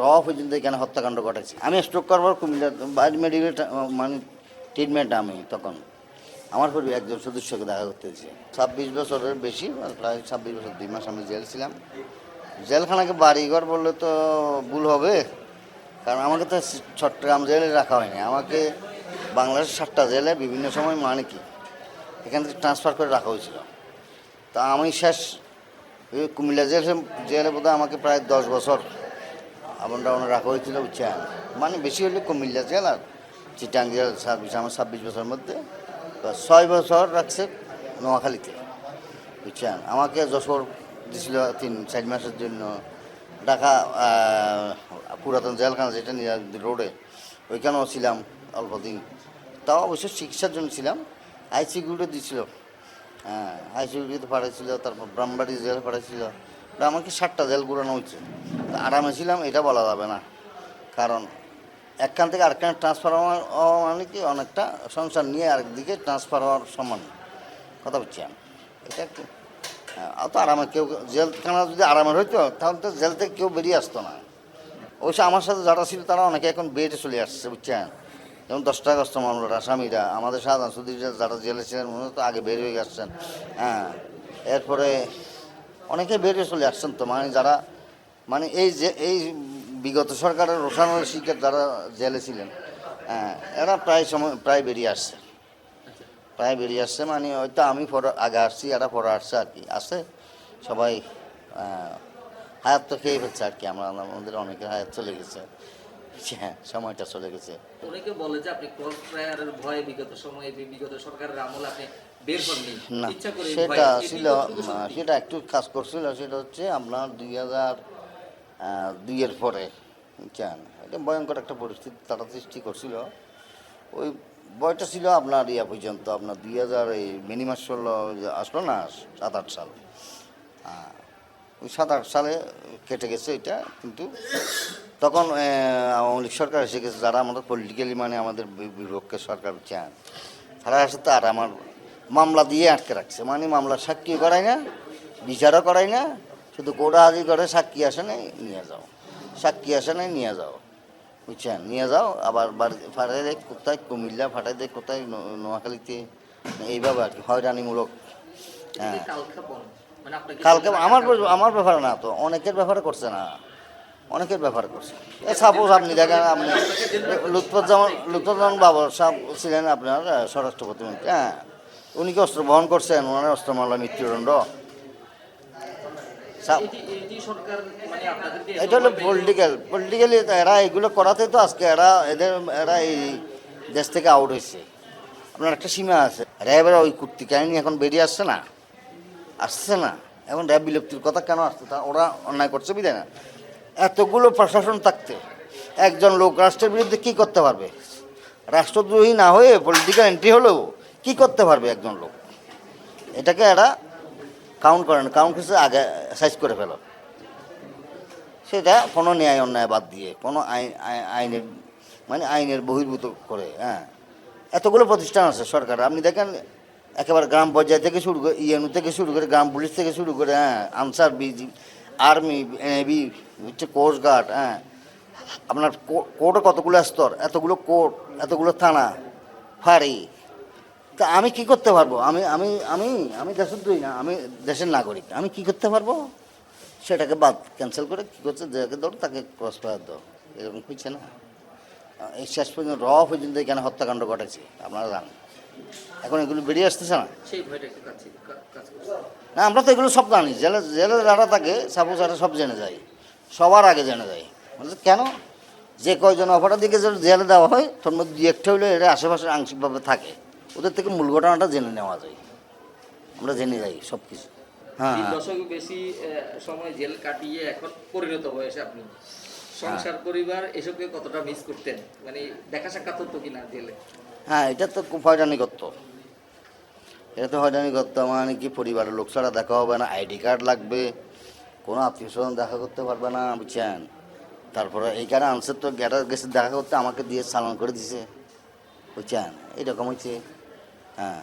র পর্যন্ত এখানে হত্যাকাণ্ড ঘটেছে। আমি স্ট্রোক করবার কুমিল্লা বাইরে মেডিকেল মানে ট্রিটমেন্ট আমি তখন। আমার পরিবার একজন সদস্যকে দেখা করতে হয়েছে। ছাব্বিশ বছরের বেশি প্রায় ছাব্বিশ বছর, দুই মাস আমি জেল ছিলাম। জেলখানাকে বাড়িঘর বললে তো ভুল হবে, কারণ আমাকে তো চট্টগ্রাম জেলে রাখা হয়নি। আমাকে বাংলাদেশের সাতটা জেলে বিভিন্ন সময় মানে কি, এখান থেকে ট্রান্সফার করে রাখা হয়েছিল। তা আমি শেষ কুমিল্লা জেলে জেলে বোধহয় আমাকে প্রায় দশ বছর আপন ডাউনে রাখা হয়েছিল, বুঝছেন? মানে বেশি হলে কুমিল্লা আর চিটাং জেল ছাব্বিশ আমার ছাব্বিশ বছরের মধ্যে। ছয় বছর রাখছে নোয়াখালীতে, বুঝছেন? আমাকে যশোর দিছিল তিন, চার মাসের জন্য। ঢাকা পুরাতন জেলখানা যেটা রোডে, ওইখানেও ছিলাম অল্প দিন। তাও অবশ্য চিকিৎসার জন্য ছিলাম। আইসিগুলো দিছিল। হ্যাঁ আইসিগুলিতে পাঠাইছিল, তারপর ব্রাহ্মবাড়ি জেল পাঠাইছিল। আমাকে ষাটটা জেল ঘুরানো হয়েছে। আরামে ছিলাম এটা বলা যাবে না। কারণ একখান থেকে আরেকখানে ট্রান্সফার হওয়া হওয়া মানে কি অনেকটা সংসার নিয়ে আরেকদিকে ট্রান্সফার হওয়ার সমান। কথা বলছি আমি। এটা একটু হ্যাঁ, অত আরামে কেউ জেল জেলখানা যদি আরামের হইতো তাহলে তো জেল থেকে কেউ বেরিয়ে আসতো না। অবশ্য আমার সাথে যারা ছিল তারা অনেকে এখন বেডে চলে আসছে বুঝছেন? যেমন দশটা টাকাগ্রস্ত মামলার আসামিরা আমাদের সাধারণ সুদীর যারা জেলে ছিলেন মনে তো আগে বের হয়ে আসছেন হ্যাঁ এরপরে অনেকে বেরিয়ে চলে আসছেন তো মানে যারা মানে এই যে, এই বিগত সরকারের রোশানোর শিকার যারা জেলে ছিলেন হ্যাঁ এরা প্রায় সময়, প্রায় বেরিয়ে আসছে। প্রায় বেরিয়ে আসছে মানে হয়তো আমি পরে আগে আসছি, এরা পরে আসছে আর কি আসে সবাই হায়াত তো খেয়ে ফেলছে আর কি, আমরা, আমাদের অনেকে হায়াত চলে গেছে। হ্যাঁ সময়টা চলে গেছে। অনেকে বলে যে আপনি ক্রস ফায়ারের ভয়ে বিগত সময়ে বিগত সরকারের আপনি না। সেটা ছিল? সেটা একটু কাজ করছিল সেটা হচ্ছে আপনার দুই হাজার দুইয়ের পরে কেন এটা ভয়ঙ্কর একটা পরিস্থিতি তারা সৃষ্টি করছিল। ওই বয়টা ছিল আপনার ইয়া পর্যন্ত আপনার দুই হাজার এই মিনিমাস ষোলো আসলো না সাত আট সাল। হ্যাঁ, ওই সাত আট সালে কেটে গেছে এটা কিন্তু তখন আওয়ামী লীগ সরকার এসে গেছে যারা আমাদের পলিটিক্যালি মানে আমাদের বিপক্ষে সরকার চান তারা আসে তো আর আমার মামলা দিয়ে আটকে রাখছে। মানে মামলা সাক্ষী করায় না বিচারও করায় না শুধু কোড়া হাজি করে সাক্ষী আসে নাই নিয়ে যাও। সাক্ষী আসে নাই নিয়ে যাও। বুঝছেন? নিয়ে যাও আবার বাড়ি ফাটাই দেয় কোথায়? কুমিল্লা ফাটাই দেয় কোথায়? নোয়াখালীতে। এইভাবে আর কি হয়রানিমূলক। হ্যাঁ। কালক্ষেপণ। মানে কালকে আমার আমার ব্যাপারে না তো অনেকের ব্যাপারে করছে না। অনেকের ব্যাপারে করছে। এ সাপোজ আপনি দেখেন আপনি লুৎফুজ্জামান লুৎফুজ্জামান বাবর সাহেব ছিলেন আপনার স্বরাষ্ট্র প্রতিমন্ত্রী হ্যাঁ। উনি কি অস্ত্র বহন করছেন? ওনার অস্ত্র মামলা মৃত্যুদণ্ড? এটি মানে এটা হলো পলিটিক্যাল পলিটিক্যালি এরা এগুলো করাতে তো আজকে এরা এদের এরা এই দেশ থেকে আউট হয়েছে। আপনার একটা সীমা আছে। র্যাবের ওই কুর্তি কাহিনী এখন বেরিয়ে আসছে না? আসছে না? এখন র্যাব বিলুপ্তির কথা কেন আসছে? তা ওরা অন্যায় করছে বিদায় না? এতগুলো প্রশাসন থাকতে একজন লোক রাষ্ট্রের বিরুদ্ধে কী করতে পারবে? রাষ্ট্রদ্রোহী না হয়ে পলিটিক্যাল এন্ট্রি হলেও কি করতে পারবে একজন লোক? এটাকে এরা কাউন্ট করেন কাউন্ট হিসেবে আগে সাইজ করে ফেলো। সেটা কোনো ন্যায় অন্যায় বাদ দিয়ে, কোনো আইন আইনের মানে আইনের বহির্ভূত করে হ্যাঁ। এতগুলো প্রতিষ্ঠান আছে সরকার আপনি দেখেন, একেবারে গ্রাম পর্যায় থেকে শুরু করে ইএনউ থেকে শুরু করে, গ্রাম পুলিশ থেকে শুরু করে হ্যাঁ আনসার, বিজি, আর্মি, নেভি, হচ্ছে কোস্ট গার্ড হ্যাঁ। আপনার কো- কোর্টে কতগুলো স্তর? এতগুলো কোর্ট, এতগুলো থানা, ফাঁড়ি তা আমি কি করতে পারব? আমি আমি আমি আমি দেশের দুই না আমি দেশের নাগরিক। আমি কি করতে পারব? সেটাকে বাদ ক্যান্সেল করে কী করছে? যাকে দৌড় তাকে ক্রস ফায়ার দাও। এরকম হচ্ছে না? এই শেষ পর্যন্ত র পর্যন্ত এখানে হত্যাকাণ্ড ঘটেছে আপনারা জানেন। এখন এগুলো বেরিয়ে আসতেছে না? না আমরা তো এগুলো সব জানি। জেলে জেলে যারা থাকে সাপোজ যারা সব জেনে যায়। সবার আগে জেনে যায়। বলছে কেন? যে কয়জন অপরাধ দিকে যদি জেলে দেওয়া হয় তোর মধ্যে দু একটা হলে এরা আশেপাশে আংশিকভাবে থাকে। ওদের থেকে মূল ঘটনাটা জেনে নেওয়া যায়। আমরা জেনে যাই সব কিছু হ্যাঁ দশক বেশি সময় জেল কাটিয়ে এখন পরিণত বয়সে আপনি। সংসার পরিবার এসবকে কতটা মিস করতেন? মানে দেখা সাক্ষাৎ হতো কিনা জেলে? হ্যাঁ এটা তো খুব হয়রানি করত এটা তো হয়রানি করতো মানে কি পরিবারের লোক ছাড়া দেখা হবে না আইডি কার্ড লাগবে কোনো আত্মীয় স্বজন দেখা করতে পারবে না বুঝছেন? তারপরে এইখানে আনসার তো গেটার গেছে দেখা করতে আমাকে দিয়ে চালান করে দিছে বুঝছেন? এইরকম হচ্ছে হ্যাঁ।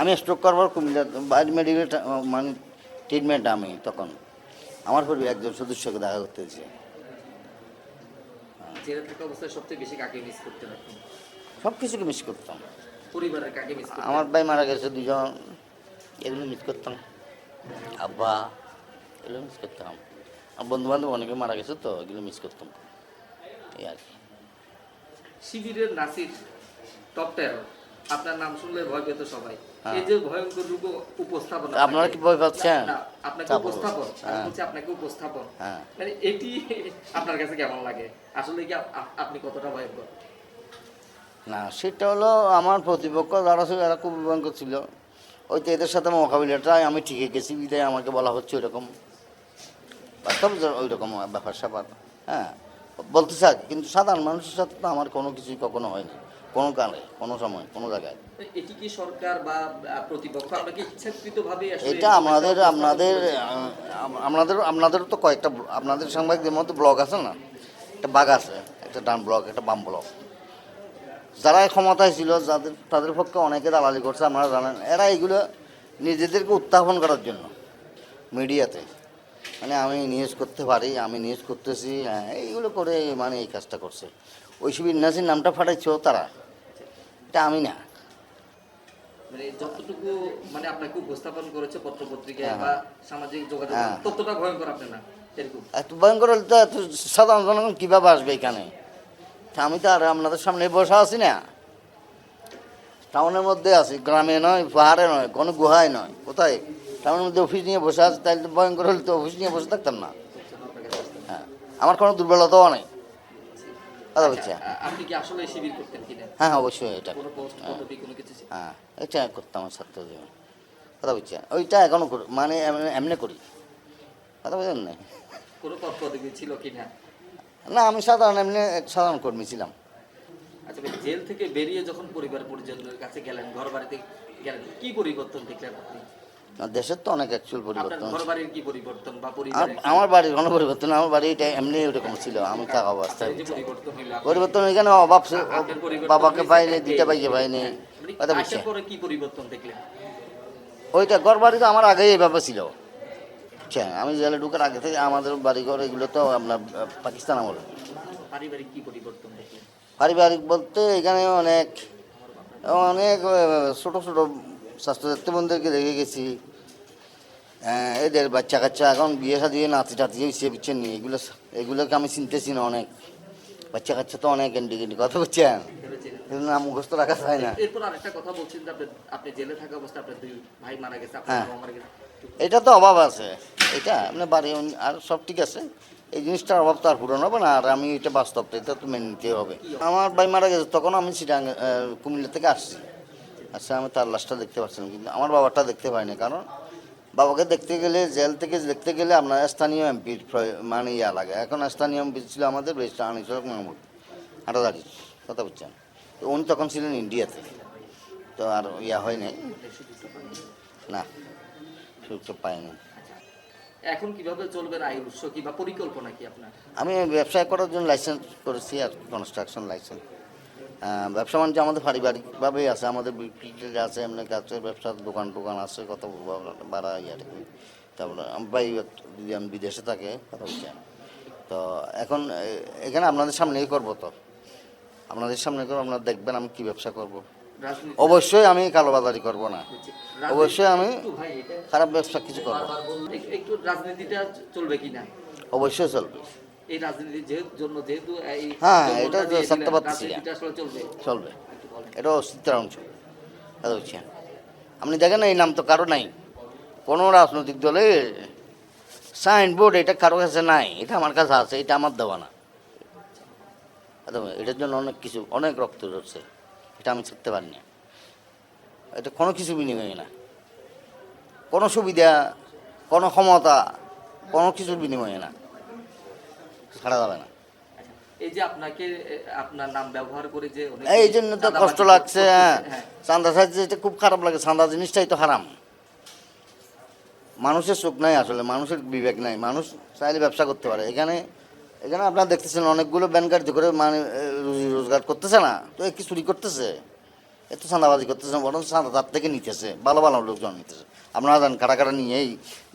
আমি স্ট্রোক করবার কুমিল্লা বাইরে মেডিকেল মানে ট্রিটমেন্ট আমি তখন। আমার পরিবার একজন সদস্যকে দেখা করতে হয়েছে জেলে থাকা অবস্থায় সবচেয়ে বেশি কাকে মিস আপনি সব কিছুকে মিস করতাম। পরিবারের কাকে মিস আমার ভাই মারা গেছে দুজন এগুলো মিস করতাম। আব্বা এগুলো মিস করতাম। আর বন্ধু বান্ধব অনেকে মারা গেছে তো এগুলো মিস করতাম। এই আর কি। শিবিরের নাসির টপ টেরর আপনার নাম শুনলে ভয় পেত সবাই। হ্যাঁ। এই যে ভয়ঙ্কর রূপ উপস্থাপন আপনারা কি ভয় পাচ্ছেন? আপনাকে তা উপস্থাপন আমি হ্যাঁ। বলছি আপনাকে উপস্থাপন। হ্যাঁ। মানে এটি আপনার কাছে কেমন লাগে? আসলে কি আপ- আপ- আপনি কতটা ভয়ঙ্কর? না সেটা হলো আমার প্রতিপক্ষ যারা ছিল এরা খুব ভয়ঙ্কর ছিল ওই তো এদের সাথে মোকাবিলাটা আমি ঠিকই গেছি বিদায় আমাকে বলা হচ্ছে ওইরকম। বাস্তব ওই রকম ব্যাপার স্যাপার হ্যাঁ। বলতে চাক কিন্তু সাধারণ মানুষের সাথে তো আমার কোনো কিছুই কখনো হয়নি কোনো কালে কোনো সময় কোনো জায়গায়। এটি কি সরকার বা প্রতিপক্ষ? আপনাকে ইচ্ছাকৃতভাবে এটা আমাদের আপনাদের আপনাদের আপনাদেরও তো কয়েকটা আপনাদের সাংবাদিকদের মধ্যে ব্লগ আছে না? একটা বাঘ আছে একটা ডান ব্লক একটা বাম ব্লক যারা ক্ষমতায় ছিল যাদের তাদের পক্ষে অনেকে দালালি করছে আপনারা জানেন। এরা এগুলো নিজেদেরকে উত্থাপন করার জন্য মিডিয়াতে। মানে আমি নিউজ করতে পারি আমি নিউজ করতেছি হ্যাঁ এইগুলো করে মানে এই কাজটা করছে। ওই শিবির নাসির নামটা ফাটাইছো তারা? এটা আমি না। মানে যতটুকু মানে আপনাকে উপস্থাপন করেছে পত্র হ্যাঁ। বা সামাজিক যোগাযোগ হ্যাঁ। ততটা ভয়ঙ্কর আপনি না এত ভয়ঙ্কর হলে তো এত সাধারণ জনগণ কীভাবে আসবে এখানে? আমি তো আর আপনাদের সামনে বসা আছি না। টাউনের মধ্যে আছি গ্রামে নয় পাহাড়ে নয় কোনো গুহায় নয় কোথায়? টাউনের মধ্যে অফিস নিয়ে বসে আছি তাহলে তো ভয়ঙ্কর হলে তো অফিস নিয়ে বসে থাকতাম না। হ্যাঁ আমার কোনো দুর্বলতাও নেই। কথা বলছি। আপনি কি আসলে শিবির করতেন কিনা হ্যাঁ হ্যাঁ, অবশ্যই এটা। কিছু হ্যাঁ এটা করতাম আমার ছাত্র জীবন। কথা বলছি। ওইটা এখনও করি মানে এমনি- করি। কথা বলছেন না কোনো পদ পদবি ছিল কিনা না? আমি সাধারণ এমনি সাধারণ কর্মী ছিলাম। আচ্ছা জেল থেকে বেরিয়ে যখন পরিবার পরিজনদের কাছে গেলেন ঘর বাড়িতে গেলেন কি পরিবর্তন দেখলেন আপনি? না, দেশের তো অনেক অ্যাকচুয়াল পরিবর্তন আমার বাড়ির কোনো পরিবর্তন আমার বাড়ি এটা এমনি ওরকম ছিল আমি থাকা অবস্থায়। পরিবর্তন এখানে অভাব বাবাকে পাইনি দিতে পাইকে পাইনি মানে কথা বলছি। ওইটা ঘর বাড়ি তো আমার আগেই এইভাবে ছিল। হ্যাঁ আমি জেলে ঢুকার আগে থেকে আমাদের বাড়ি ঘর এগুলো তো আপনার পাকিস্তান আমল। পারিবারিক বলতে এখানে অনেক অনেক ছোট ছোট স্বাস্থ্য বন্ধুদেরকে দেখে গেছি। হ্যাঁ, এদের বাচ্চা কাচ্চা এখন বিয়ে শাদি নাতি টাতি হয়েছে বুঝছেন নি এগুলো এগুলোকে আমি চিনতেছি না অনেক। বাচ্চা কাচ্চা তো অনেক গেন্ডি গেন্ডি কথা ভেবেছিলেন এগুলো নাম মুখস্থ রাখা যায় না। এরপর আরেকটা কথা বলছেন আপনি আপনি জেলে থাকা অবস্থায় আপনার দুই ভাই মারা গেছে হ্যাঁ। এটা তো অভাব আছে। এটা আপনার বাড়ি আর সব ঠিক আছে। এই জিনিসটার অভাব তো আর পূরণ হবে না। আর আমি এটা বাস্তবটা এটা তো মেনে নিতে হবে। আমার ভাই মারা গেছে তখন আমি সিটাং কুমিল্লা থেকে আসছি। আচ্ছা আমি তার লাশটা দেখতে পাচ্ছিলাম কিন্তু আমার বাবাটা দেখতে পাইনি। কারণ বাবাকে দেখতে গেলে জেল থেকে দেখতে গেলে আপনার স্থানীয় এমপির মানে ইয়া লাগে। এখন স্থানীয় এমপি ছিল আমাদের আনিসক মাহমুদ হাটাদারি কথা বুঝছেন তো উনি তখন ছিলেন ইন্ডিয়াতে। তো আর ইয়া হয় নাই। না সুযোগ পাইনি এখন কীভাবে চলবেন আয় উৎস কি বা পরিকল্পনা কি আপনার? আমি ব্যবসায় করার জন্য লাইসেন্স করেছি আর কনস্ট্রাকশন লাইসেন্স ব্যবসা বাণিজ্য আমাদের পারিবারিকভাবেই আছে আমাদের আছে এমনি কাছে ব্যবসার দোকান টোকান আছে কত বাড়া ইয়ে আর কি তারপরে ভাই এক- দুজন বিদেশে থাকে কথা বলছি। তো এখন এখানে আপনাদের সামনেই করব তো। আপনাদের সামনে করব আপনারা দেখবেন আমি কি ব্যবসা করব। অবশ্যই আমি কালোবাজারি করব না। অবশ্যই আমি খারাপ ব্যবসা কিছু করব অবশ্যই চলবে। এই রাজনীতির জন্য যেহেতু এই হ্যাঁ, এটা তো চলবে। চলবে। এটা অস্তিত্বের অংশ কথা বলছি আপনি দেখেন এই নাম তো কারও নাই। কোনো রাজনৈতিক দলে সাইনবোর্ড এটা কারও কাছে নাই। এটা আমার কাছে আছে এটা আমার দেওয়া না। বলেন, এটার জন্য অনেক কিছু অনেক রক্ত ঝরছে। এটা আমি ছাড়তে পারিনি। এটা কোনো কিছু বিনিময়ে না। কোনো সুবিধা কোনো ক্ষমতা কোনো কিছুর বিনিময়ে না। ছাড়া যাবে না। এই যে আপনাকে আপনার নাম ব্যবহার করে যে এই জন্য তো কষ্ট লাগছে হ্যাঁ। হ্যাঁ। চান্দা এটা খুব খারাপ লাগে চান্দা জিনিসটাই তো হারাম। মানুষের চোখ নাই আসলে মানুষের বিবেক নাই। মানুষ চাইলে ব্যবসা করতে পারে। এখানে এখানে আপনারা দেখতেছেন অনেকগুলো ব্যান কার্য করে মানে রুজি রোজগার করতেছে না তো এ কি চুরি করতেছে। এত চাঁদাবাজি করতেছে বরং চাঁদা তার থেকে নিতেছে ভালো ভালো লোকজন নিতেছে। আপনারা জান কাটা কাটা নিয়ে এই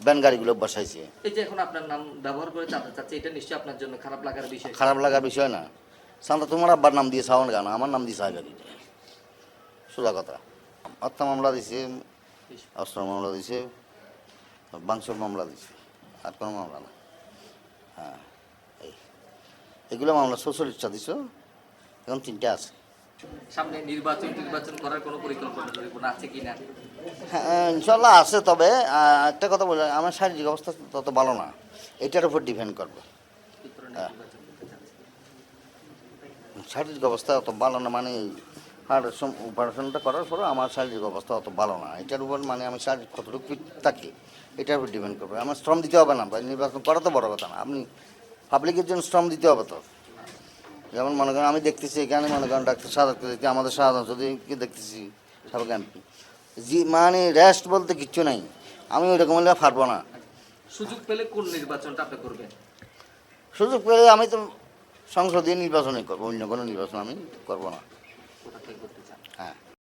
ব্যান গাড়িগুলো বসাইছে। এই যে এখন আপনার নাম ব্যবহার করে চাঁদা চাচ্ছে এটা নিশ্চয়ই আপনার জন্য খারাপ লাগার বিষয়? খারাপ লাগার বিষয় না। চাঁদা তোমার আব্বার নাম দিয়ে সাউন্ড গান আমার নাম দিয়ে দিতে সোজা কথা। হত্যা মামলা দিছে অস্ত্র মামলা দিছে বাংশর মামলা দিছে আর কোনো মামলা না। হ্যাঁ এই। এগুলো মামলা সোশ্যালিস্টটা দিছ এখন তিনটে আছে। সামনে নির্বাচন নির্বাচন করার কোনো পরিকল্পনা পরিকল্পনা আছে হ্যাঁ ইনশাল্লাহ আছে তবে একটা কথা বলে আমার শারীরিক অবস্থা তত ভালো না। এটার উপর ডিপেন্ড করবে। হ্যাঁ। শারীরিক অবস্থা অত ভালো না মানে অপারেশনটা করার পরে আমার শারীরিক অবস্থা অত ভালো না। এটার উপর মানে আমি শারীরিক কতটুকু থাকি এটার উপর ডিপেন্ড করবে। আমার শ্রম দিতে হবে না নির্বাচন করা তো বড় কথা না। আপনি পাবলিকের জন্য শ্রম দিতে হবে তো। যেমন মনে করেন আমি দেখতেছি এখানে মনে করেন ডাক্তার সাদাতকে দেখতে আমাদের সাধারণ চৌধুরীকে দেখতেছি? সাবেক এমপি জি মানে রেস্ট বলতে কিচ্ছু নাই। আমি ওইরকম হলে পারব না। সুযোগ পেলে কোন নির্বাচনটা আপনি করবেন? সুযোগ পেলে আমি তো সংসদীয় নির্বাচনই করব অন্য কোনো নির্বাচন আমি করব না।